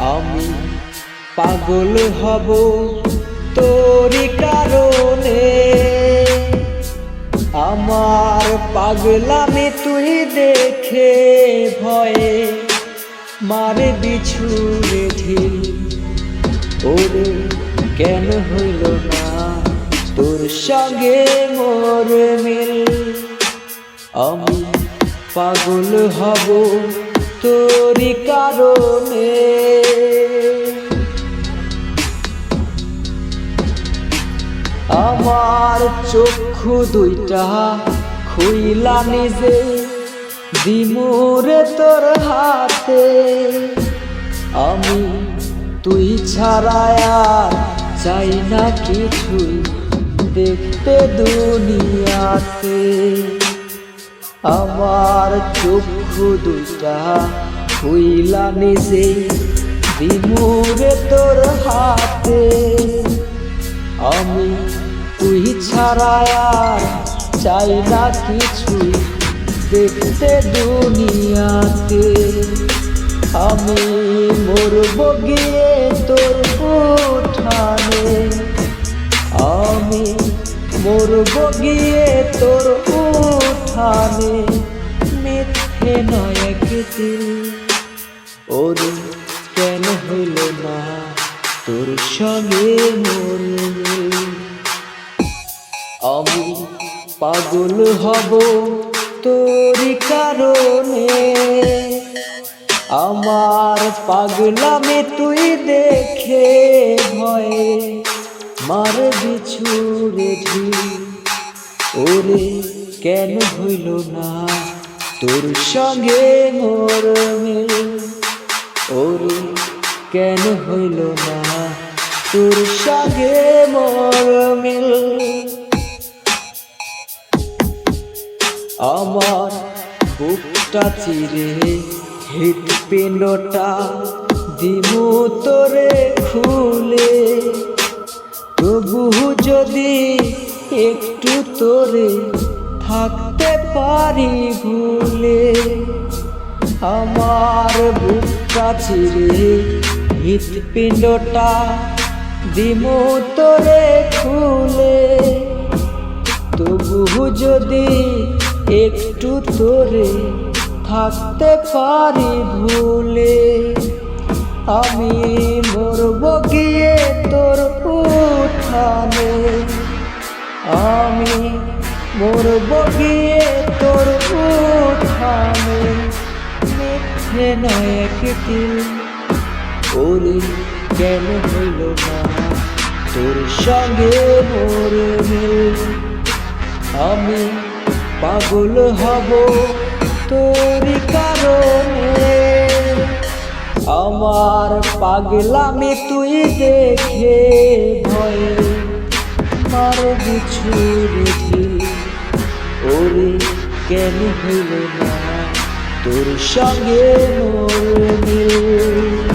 আমি পাগল হব তোরই কারণে। আমার পাগলামি তুই দেখে ভয়ে মারে বিছুরে ঢিল ওরে, কেন হইল না তোর সঙ্গে মোর মিল? আমি পাগল হব তোরই কারণে। আমার চক্ষু দুইটা খুইলা নিজে, দিমুরে তোর হাতে। আমি তুই ছাড়া আর চাই না কিছুই দেখতে দুনিয়াতে। আমার চক্ষু দুটা খুইলা নিজে দিমুরে তোর হাতে। আমি তুই ছাড়া চাই না কিছু দেখতে দুনিয়াতে। আমি মরব গিয়ে তোর উঠানে। আমি মরব গিয়ে তোর উঠানে মিথ্যে নয় একদিন। ওরে, কেন হইল না তোর সঙ্গে মিল? আমি পাগল হব তোরই কারণে। আমার পাগলামে তুই দেখে ভয়ে মার বিছুরে ওরে কেন হইল না? তোর সঙ্গে মোর মিল। ওরে কেন হইল না? তোর সঙ্গে মোর মিল। আমার বুকটা চিরে হৃৎপিণ্ডটা দিমু তোরে খুলে। তবু যদি একটু তোরে থাকতে পারি ভুলে আমার বুকটা চিরে হৃৎপিণ্ডটা দিমু তোরে খুলে। তবু যদি একটু তোরে থাকতে পারি ভুলে, আমি মরব গিয়ে তোর উঠানে। আমি মরব গিয়ে তোর উঠানে মিথ্যে নয় ওরে কেন হইল না? তোর সঙ্গে মোর মিল। আমি পাগল হব তোর কারণে। আমার পাগলামি তুই দেখে ভয়ে মার বিছুরে ঢিল ওরে কেন হইল না? তোর সঙ্গে মোর মিল।